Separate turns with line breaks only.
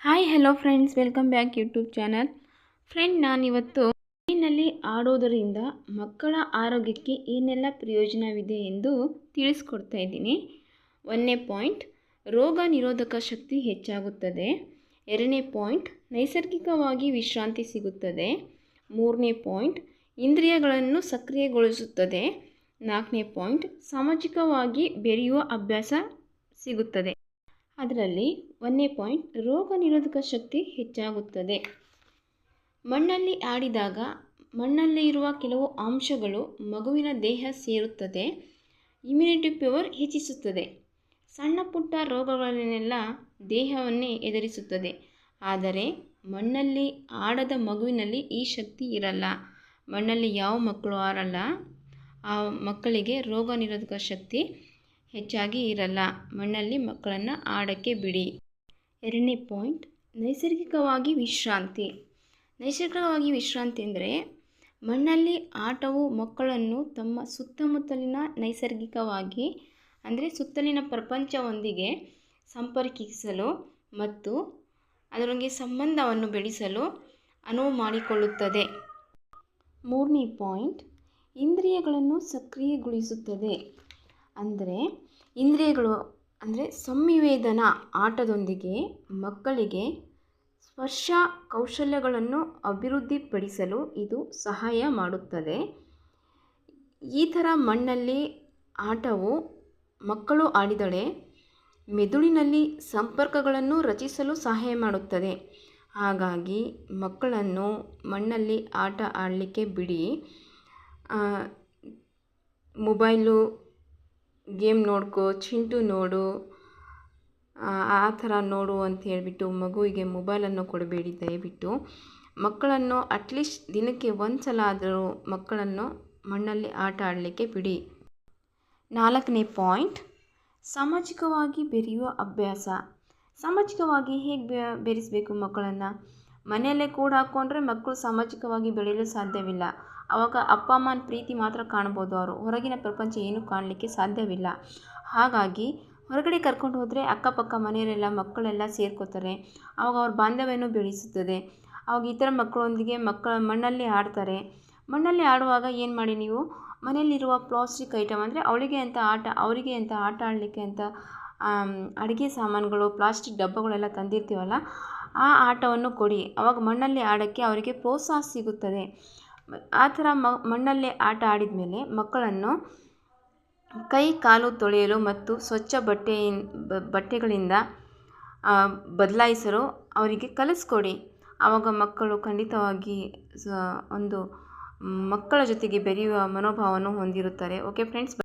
Hi hello friends welcome back YouTube channel friend ನಾನಿವತ್ತು ಮನೆಯಲ್ಲಿ ಆಡೋದರಿಂದ ಮಕ್ಕಳ ಆರೋಗ್ಯಕ್ಕೆ ಏನೆಲ್ಲ ಪ್ರಯೋಜನವಿದೆ ಎಂದು ತಿಳಿಸ್ಕೊಡ್ತಾ ಇದ್ದೀನಿ. ಒಂದನೇ ಪಾಯಿಂಟ್ ರೋಗ ನಿರೋಧಕ ಶಕ್ತಿ ಹೆಚ್ಚಾಗುತ್ತದೆ. ಎರಡನೇ ಪಾಯಿಂಟ್ ನೈಸರ್ಗಿಕವಾಗಿ ವಿಶ್ರಾಂತಿ ಸಿಗುತ್ತದೆ. ಮೂರನೇ ಪಾಯಿಂಟ್ ಇಂದ್ರಿಯಗಳನ್ನು ಸಕ್ರಿಯಗೊಳಿಸುತ್ತದೆ. ನಾಲ್ಕನೇ ಪಾಯಿಂಟ್ ಸಾಮಾಜಿಕವಾಗಿ ಬೆರೆಯುವ ಅಭ್ಯಾಸ ಸಿಗುತ್ತದೆ. ಅದರಲ್ಲಿ ಒಂದೇ ಪಾಯಿಂಟ್, ರೋಗ ನಿರೋಧಕ ಶಕ್ತಿ ಹೆಚ್ಚಾಗುತ್ತದೆ. ಮಣ್ಣಲ್ಲಿ ಆಡಿದಾಗ ಮಣ್ಣಲ್ಲಿ ಇರುವ ಕೆಲವು ಅಂಶಗಳು ಮಗುವಿನ ದೇಹ ಸೇರುತ್ತದೆ ಇಮ್ಯುನಿಟಿ ಪವರ್ ಹೆಚ್ಚಿಸುತ್ತದೆ. ಸಣ್ಣ ಪುಟ್ಟ ರೋಗಗಳನ್ನೆಲ್ಲ ದೇಹವನ್ನೇ ಎದುರಿಸುತ್ತದೆ. ಆದರೆ ಮಣ್ಣಲ್ಲಿ ಆಡದ ಮಗುವಿನಲ್ಲಿ ಈ ಶಕ್ತಿ ಇರಲ್ಲ. ಮಣ್ಣಲ್ಲಿ ಯಾವ ಮಕ್ಕಳು ಆಡಲ್ಲ ಆ ಮಕ್ಕಳಿಗೆ ರೋಗ ನಿರೋಧಕ ಶಕ್ತಿ ಹೆಚ್ಚಾಗಿ ಇರಲ್ಲ. ಮಣ್ಣಲ್ಲಿ ಮಕ್ಕಳನ್ನು ಆಡೋಕ್ಕೆ ಬಿಡಿ. ಎರಡನೇ ಪಾಯಿಂಟ್, ನೈಸರ್ಗಿಕವಾಗಿ ವಿಶ್ರಾಂತಿ. ನೈಸರ್ಗಿಕವಾಗಿ ವಿಶ್ರಾಂತಿ ಅಂದರೆ ಮಣ್ಣಲ್ಲಿ ಆಟವು ಮಕ್ಕಳನ್ನು ತಮ್ಮ ಸುತ್ತಮುತ್ತಲಿನ ನೈಸರ್ಗಿಕವಾಗಿ, ಅಂದರೆ ಸುತ್ತಲಿನ ಪ್ರಪಂಚವೊಂದಿಗೆ ಸಂಪರ್ಕಿಸಲು ಮತ್ತು ಅದರೊಂದಿಗೆ ಸಂಬಂಧವನ್ನು ಬೆಳೆಸಲು ಅನುವು ಮಾಡಿಕೊಳ್ಳುತ್ತದೆ. ಮೂರನೇ ಪಾಯಿಂಟ್, ಇಂದ್ರಿಯಗಳನ್ನು ಸಕ್ರಿಯಗೊಳಿಸುತ್ತದೆ. ಅಂದರೆ ಇಂದ್ರಿಯಗಳು ಅಂದರೆ ಸಂವೇದನ ಆಟದೊಂದಿಗೆ ಮಕ್ಕಳಿಗೆ ಸ್ಪರ್ಶ ಕೌಶಲ್ಯಗಳನ್ನು ಅಭಿವೃದ್ಧಿಪಡಿಸಲು ಇದು ಸಹಾಯ ಮಾಡುತ್ತದೆ. ಈ ಥರ ಮಣ್ಣಲ್ಲಿ ಆಟವು ಮಕ್ಕಳು ಆಡಿದಳೆ ಮೆದುಳಿನಲ್ಲಿ ಸಂಪರ್ಕಗಳನ್ನು ರಚಿಸಲು ಸಹಾಯ ಮಾಡುತ್ತದೆ. ಹಾಗಾಗಿ ಮಕ್ಕಳನ್ನು ಮಣ್ಣಲ್ಲಿ ಆಟ ಆಡಲಿಕ್ಕೆ ಬಿಡಿ. ಮೊಬೈಲು ಗೇಮ್ ನೋಡ್ಕೋ, ಚಿಂಟು ನೋಡು, ಆ ಥರ ನೋಡು ಅಂತ ಹೇಳಿಬಿಟ್ಟು ಮಗುವಿಗೆ ಮೊಬೈಲನ್ನು ಕೊಡಬೇಡಿ ದಯವಿಟ್ಟು. ಮಕ್ಕಳನ್ನು ಅಟ್ಲೀಸ್ಟ್ ದಿನಕ್ಕೆ ಒಂದು ಸಲ ಆದರೂ ಮಕ್ಕಳನ್ನು ಮಣ್ಣಲ್ಲಿ ಆಟ ಆಡಲಿಕ್ಕೆ ಬಿಡಿ. ನಾಲ್ಕನೇ ಪಾಯಿಂಟ್. ಸಾಮಾಜಿಕವಾಗಿ ಬೆರೆಯುವ ಅಭ್ಯಾಸ. ಸಾಮಾಜಿಕವಾಗಿ ಹೇಗೆ ಬೆರೆಸಬೇಕು ಮಕ್ಕಳನ್ನು? ಮನೆಯಲ್ಲೇ ಕೂಡ ಹಾಕ್ಕೊಂಡ್ರೆ ಮಕ್ಕಳು ಸಾಮಾಜಿಕವಾಗಿ ಬೆಳೆಯಲು ಸಾಧ್ಯವಿಲ್ಲ. ಆವಾಗ ಅಪ್ಪ ಅಮ್ಮನ ಪ್ರೀತಿ ಮಾತ್ರ ಕಾಣ್ಬೋದು ಅವರು. ಹೊರಗಿನ ಪ್ರಪಂಚ ಏನೂ ಕಾಣಲಿಕ್ಕೆ ಸಾಧ್ಯವಿಲ್ಲ. ಹಾಗಾಗಿ ಹೊರಗಡೆ ಕರ್ಕೊಂಡು ಹೋದರೆ ಅಕ್ಕಪಕ್ಕ ಮನೆಯವರೆಲ್ಲ ಮಕ್ಕಳೆಲ್ಲ ಸೇರ್ಕೋತಾರೆ. ಆವಾಗ ಅವ್ರ ಬಾಂಧವ್ಯನೂ ಬೆಳೆಸುತ್ತದೆ. ಆವಾಗ ಇತರ ಮಕ್ಕಳೊಂದಿಗೆ ಮಕ್ಕಳ ಮಣ್ಣಲ್ಲಿ ಆಡ್ತಾರೆ. ಮಣ್ಣಲ್ಲಿ ಆಡುವಾಗ ಏನು ಮಾಡಿ ನೀವು? ಮನೆಯಲ್ಲಿರುವ ಪ್ಲಾಸ್ಟಿಕ್ ಐಟಮ್ ಅಂದರೆ ಅವಳಿಗೆ ಅಂತ ಆಟ, ಅವರಿಗೆ ಅಂತ ಆಟ ಆಡಲಿಕ್ಕೆ ಅಂತ ಅಡುಗೆ ಸಾಮಾನುಗಳು, ಪ್ಲಾಸ್ಟಿಕ್ ಡಬ್ಬಗಳೆಲ್ಲ ತಂದಿರ್ತೀವಲ್ಲ, ಆ ಆಟವನ್ನು ಕೊಡಿ. ಅವಾಗ ಮಣ್ಣಲ್ಲಿ ಆಡೋಕ್ಕೆ ಅವರಿಗೆ ಪ್ರೋತ್ಸಾಹ ಸಿಗುತ್ತದೆ. ಆ ಥರ ಮಣ್ಣಲ್ಲೇ ಆಟ ಆಡಿದ ಮೇಲೆ ಮಕ್ಕಳನ್ನು ಕೈ ಕಾಲು ತೊಳೆಯಲು ಮತ್ತು ಸ್ವಚ್ಛ ಬಟ್ಟೆಯಿನ್ ಬಟ್ಟೆಗಳಿಂದ ಬದಲಾಯಿಸಲು ಅವರಿಗೆ ಕಲಿಸ್ಕೊಡಿ. ಆವಾಗ ಮಕ್ಕಳು ಖಂಡಿತವಾಗಿ ಒಂದು ಮಕ್ಕಳ ಜೊತೆಗೆ ಬೆರೆಯುವ ಮನೋಭಾವವನ್ನು ಹೊಂದಿರುತ್ತಾರೆ. Okay friends